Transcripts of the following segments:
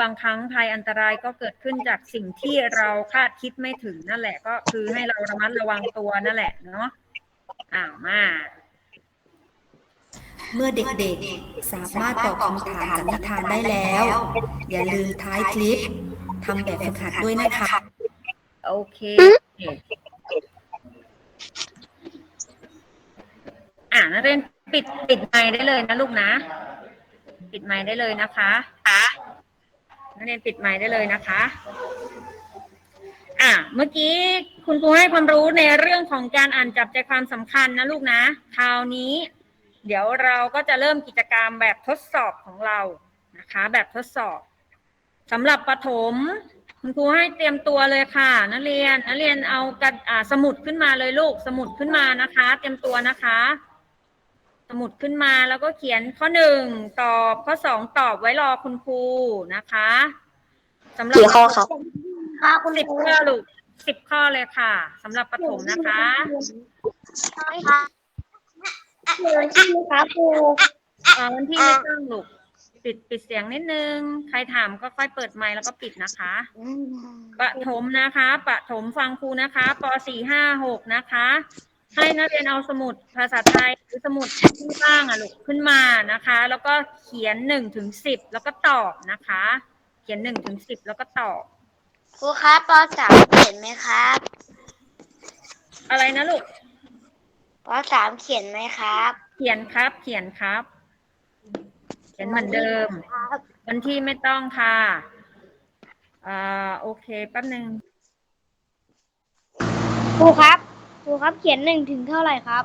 บางครั้งภัยอันตรายก็เกิดขึ้นจากสิ่งที่เราคาดคิดไม่ถึงนั่นแหละ ก็คือให้เราระมัดระวังตัวนั่นแหละเนาะอ้าวมาเมื่อเด็กๆ สามารถตอบคำถามจากนิทานได้แล้ว อย่าลืมท้ายคลิปทำแบบฝึกหัดด้วยนะคะ โอเค อ่านักเรียนปิดปิดไมค์ได้เลยนะลูกนะ ปิดไมค์ได้เลยนะคะ นักเรียนปิดไมค์ได้เลยนะคะ อะ เมื่อกี้คุณครูให้ความรู้ในเรื่องของการอ่านจับใจความสำคัญนะลูกนะ คราวนี้ เดี๋ยวเราก็จะเริ่มกิจกรรมแบบทดสอบของเรานะคะ แบบทดสอบสำหรับประถมคุณครูให้เตรียมตัวเลยค่ะ นักเรียนนักเรียนเอากระอ่าสมุดขึ้นมาเลยลูกสมุดขึ้นมานะคะ เตรียมตัวนะคะ มุดขึ้นมาแล้วก็เขียนข้อหนึ่งตอบข้อสองตอบไว้รอคุณครูนะคะสำหรับกี่ข้อครับค่ะคุณสิบครูข้อลูกสิบข้อเลยค่ะสำหรับประถมนะคะใช่ค่ะเดี๋ยวใช่ไหมคะครูเอ่อวันที่ไม่ต้องลูกปิดปิดเสียงนิดนึง ใครถามก็ค่อยเปิดไมค์แล้วก็ปิดนะคะปฐมนะคะปฐมฟังครูนะคะปสี่ห้าหกนะคะ ให้นักเรียนเอาสมุดภาษาไทยหรือสมุดที่ว่างอะลูกขึ้นมานะคะ แล้วก็เขียนหนึ่งถึงสิบแล้วก็ตอบนะคะ เขียนหนึ่งถึงสิบแล้วก็ตอบ ครูครับปสามเขียนไหมครับอะไรนะลูกปสามเขียนไหมครับ เขียนครับ เขียนครับ เขียนเหมือนเดิมครับวันที่ไม่ต้องค่ะอ่าโอเคแป๊บหนึ่งครูครับค รูครับเขียนหนึ่งถึงเท่าไหร่ครับ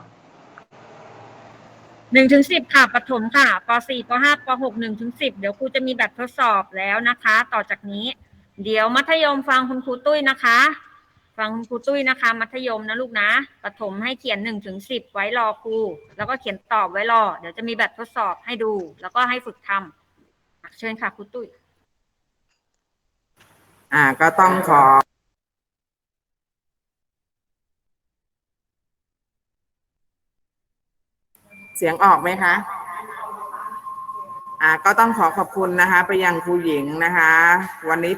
หนึ่งถึงสิบค่ะปฐมค่ะปสี่ปห้าปหกหนึ่งถึงสิบเดี๋ยวครูจะมีแบบทดสอบแล้วนะคะ ต่อจากนี้ เดี๋ยวมัธยมฟังคุณครูตุ้ยนะคะ ฟังคุณครูตุ้ยนะคะ มัธยมนะลูกนะปฐมให้เขียนหนึ่งถึงสิบไว้รอครูแล้วก็เขียนตอบไว้รอ เดี๋ยวจะมีแบบทดสอบให้ดู แล้วก็ให้ฝึกทำอะเชิญค่ะครูตุ้ยอ่าก็ต้องขอ เสียงออกไหมคะอ่าก็ต้องขอขอบคุณนะคะ ไปยังครูหญิงนะคะ วันนี้